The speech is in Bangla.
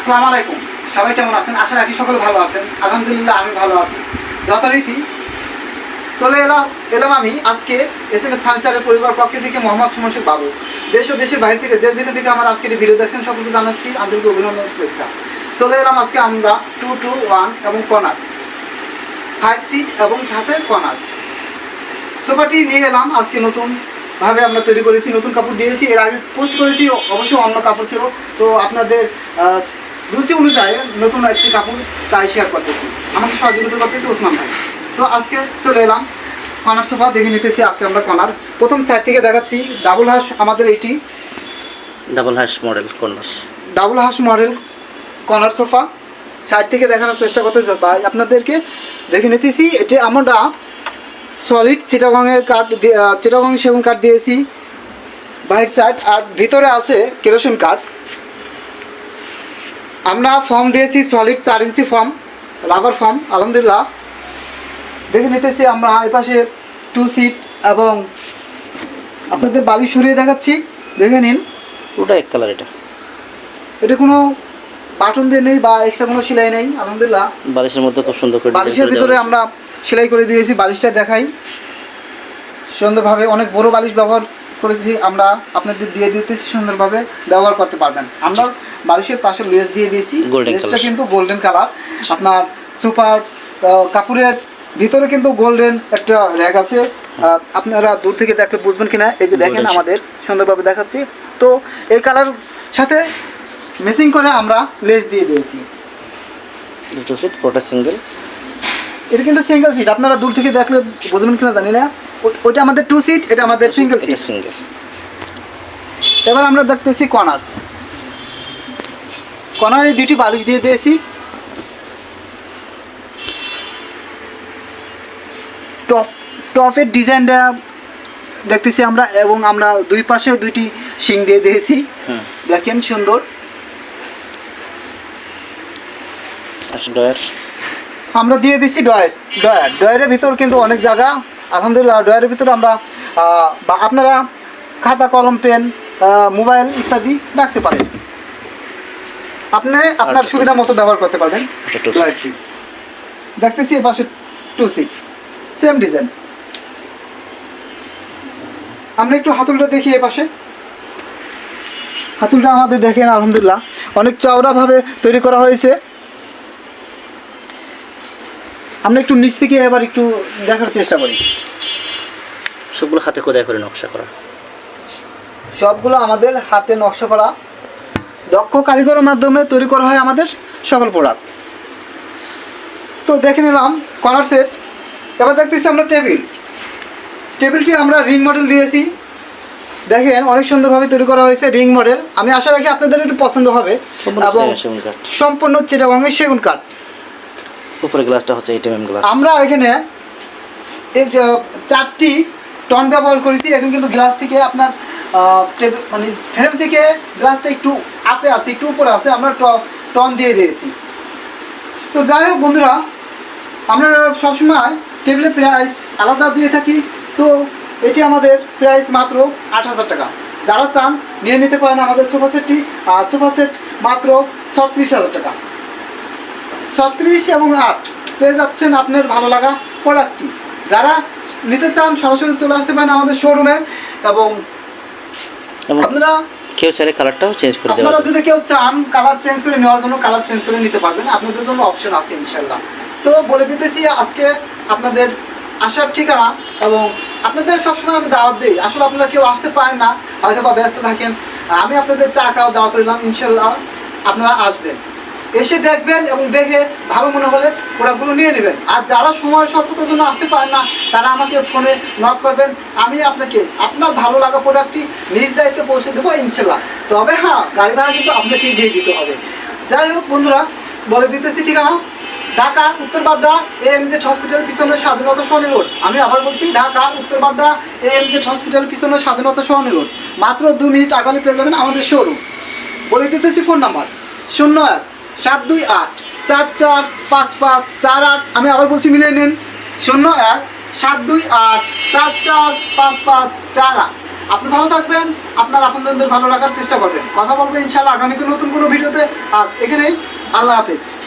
আসসালামু আলাইকুম। সবাই কেমন আছেন? আশা রাখি সকলে ভালো আছেন। আলহামদুলিল্লাহ, আমি ভালো আছি। যথারীতি চলে এলাম এলাম আমি আজকে এস এম এস ফার্নিচারের পরিবার পক্ষ থেকে মোহাম্মদ সুমন বাবু। দেশ ও দেশের বাইরে থেকে যে যেখান থেকে আমার আজকের এই ভিডিও দেখছেন, সকলকে জানাচ্ছি আন্তরিক অভিনন্দন, শুভেচ্ছা। চলে এলাম আজকে আমরা টু টু ওয়ান এবং কর্নার ফাইভ সিট এবং সাথে কর্নার সোফাটি নিয়ে এলাম আজকে নতুন ভাবে আমরা তৈরি করেছি, নতুন কাপড় দিয়েছি। এর আগে পোস্ট করেছি, অবশ্যই অন্য কাপড় ছিল। তো আপনাদের রুচি অনুযায়ী নতুন একটি কাপড় তাই শেয়ার করতেছি। আমাকে সহযোগিতা করতেছি ওসমান ভাই। তো আজকে চলে এলাম কনার সোফা দেখে নিতেছি আজকে আমরা কনার প্রথম সাইড থেকে দেখাচ্ছি ডাবল হাঁস আমাদের এটি। ডাবল হাস মডেল কন্যাস ডাবল হাঁস মডেল কনার সোফা। সাইড থেকে দেখানোর চেষ্টা করতেছি ভাই আপনাদেরকে দেখে নিতেছি। এটি আমরা সলিড চিটাগংয়ের কাঠ চিটাগং সেগুন কাঠ দিয়েছি। বাইরের সাইড আর ভিতরে আছে কেরোসিন কাঠ আমরা ফর্ম দিয়েছি সলিড চার ইঞ্চি ফর্ম রাবার ফর্ম আলহামদুলিল্লাহ। দেখে নিতেছি আমরা এপাশে টু সিট এবং আপনাদের বালি সরিয়ে দেখাচ্ছি। দেখে নিন। পুরোটা এক কালার এটা। এটা কোনো বাটন দিয়ে নেই বা এক্সট্রা কোনো সেলাই নেই আলহামদুলিল্লাহ। বালিশের মধ্যে খুব সুন্দর করে বালিশের ভিতরে আমরা সেলাই করে দিয়েছি বালিশটা দেখাই। সুন্দরভাবে অনেক বড় বালিশ ব্যবহার করেছি আমরা আপনাদের দিয়ে দিতেছি সুন্দরভাবে ব্যবহার করতে পারবেন। আমরা বালিশের পাশে লেস দিয়ে দিয়েছি। লেসটা কিন্তু গোল্ডেন কালার আপনার সুপার কাপড়ের ভিতরে কিন্তু গোল্ডেন একটা র্যাক আছে। আপনারা দূর থেকে দেখলে বুঝবেন কিনা এই যে দেখেন আমাদের সুন্দরভাবে দেখাচ্ছি। তো এই কালার সাথে মেসিং করে আমরা লেস দিয়ে দিয়েছি। দুটো সিট পুরোটা সিঙ্গেল এটা কিন্তু সিঙ্গেল সিট আপনারা দূর থেকে দেখলে বুঝবেন কিনা জানি না। ও- ওইটা আমাদের টু সিট এটা আমাদের সিঙ্গেল সিট সিঙ্গেল এবার আমরা দেখতেছি কর্নার কর্নারে দুটি বালিশ দিয়ে দিয়েছি। টপ টপের ডিজাইনটা দেখতেছি আমরা এবং আমরা দুই পাশে দুইটি শিং দিয়ে দিয়েছি। দেখেন সুন্দর। আচ্ছা আমরা দিয়ে দিচ্ছি ডয়ার ডয়ার ডয়ারের ভিতর কিন্তু অনেক জায়গা। আলহামদুলিল্লাহ ডয়ারের ভিতরে আমরা বা আপনারা খাতা কলম পেন মোবাইল ইত্যাদি রাখতে পারেন। আপনি আপনার আচ্ছা। সুবিধা মতো ব্যবহার করতে পারবেন। আচ্ছা, দেখতেছি এ পাশে টু সিট সেম ডিজাইন আমরা একটু হাতুলটা দেখি এ পাশে। হাতুলটা আমাদের দেখেন আলহামদুলিল্লাহ। অনেক চওড়াভাবে তৈরি করা হয়েছে। আমরা একটু নিচ থেকে এবার একটু দেখার চেষ্টা করি। সবগুলো হাতে খোদাই করে নকশা করা। সবগুলো আমাদের হাতে নকশা করা। দক্ষ কারিগরের মাধ্যমে তৈরি করা হয় আমাদের সকল প্রোডাক্ট তো দেখে নিলাম কর্নার সেট এবার দেখতেছি আমরা টেবিল টেবিলটি আমরা রিং মডেল দিয়েছি। দেখেন অনেক সুন্দরভাবে তৈরি করা হয়েছে রিং মডেল আমি আশা রাখি আপনাদের একটু পছন্দ হবে। এবং সম্পূর্ণ চিটাগঙ্গের সেগুন কাঠ। উপরে গ্লাসটা হচ্ছে এইট এম গ্লাস। আমরা এখানে চারটি টন ব্যবহার করেছি, এখন কিন্তু গ্লাস থেকে আপনার মানে ফ্রেম থেকে গ্লাসটা একটু আপে আছে, একটু উপরে আছে, আমরা টন দিয়ে দিয়েছি। তো যাই হোক বন্ধুরা, আমরা সবসময় টেবিলের প্রাইস আলাদা দিয়ে থাকি, তো এটি আমাদের প্রাইস মাত্র আট হাজার টাকা। যারা চান, নিয়ে নিতে পারেন আমাদের সোফা সেটটি আর সোফা সেট মাত্র ছত্রিশ হাজার টাকা। ছত্রিশ এবং আট। পেয়ে যাচ্ছেন আপনার ভালো লাগা প্রোডাক্টটি যারা নিতে চান সরাসরি চলে আসতে পারেন আমাদের শোরুমে এবং আপনারা কেউ চাইলে কালারটাও চেঞ্জ করে দেওয়া আপনারা যদি কেউ চান কালার চেঞ্জ করে নেওয়ার জন্য কালার চেঞ্জ করে নিতে পারবেন। আপনাদের জন্য অপশন আছে ইনশাল্লাহ তো বলে দিতেছি আজকে আপনাদের আসার ঠিকানা এবং আপনাদের সবসময় আমি দাওয়াত দিই। আসলে আপনারা কেউ আসতে পারেন না হয়তো বা ব্যস্ত থাকেন। আমি আপনাদের চা খাওয়া দাওয়াত রইলাম ইনশাল্লাহ আপনারা আসবেন। এসে দেখবেন এবং দেখে ভালো মনে হলে প্রোডাক্টগুলো নিয়ে নেবেন। আর যারা সময় স্বল্পতার জন্য আসতে পারেন না, তারা আমাকে ফোনে নক করবেন। আমি আপনাকে, আপনার ভালো লাগা প্রোডাক্টটি নিজ দায়িত্বে পৌঁছে দেবো, ইনশাল্লাহ। তবে হ্যাঁ গাড়ি ভাড়া কিন্তু আপনাকে দিয়ে দিতে হবে। যাই হোক বন্ধুরা, বলে দিতেছি ঠিকানা। ঢাকা, উত্তর বাড্ডা এম জেড হসপিটাল পিছনে স্বাধীনতা সহনী রোড। আমি আবার বলছি, ঢাকা, উত্তর Badda A M Z hospital পিছনে স্বাধীনতা সহনী রোড। মাত্র দু মিনিট আগালে পেয়ে যাবেন আমাদের শোরুম বলে দিতেছি ফোন নাম্বার শূন্য এক সাত দুই আট, চার চার, পাঁচ পাঁচ, চার আট, আমি আবার বলছি মিলিয়ে নিন। শূন্য এক, সাত দুই আট, চার চার, পাঁচ পাঁচ, চার আট। আপনি ভালো থাকবেন, আপনার আপনাদের ভালো রাখার চেষ্টা করবেন। কথা বলব ইনশাল্লাহ আগামীতে নতুন কোনো ভিডিওতে। আজ এখানেই, আল্লাহ হাফেজ।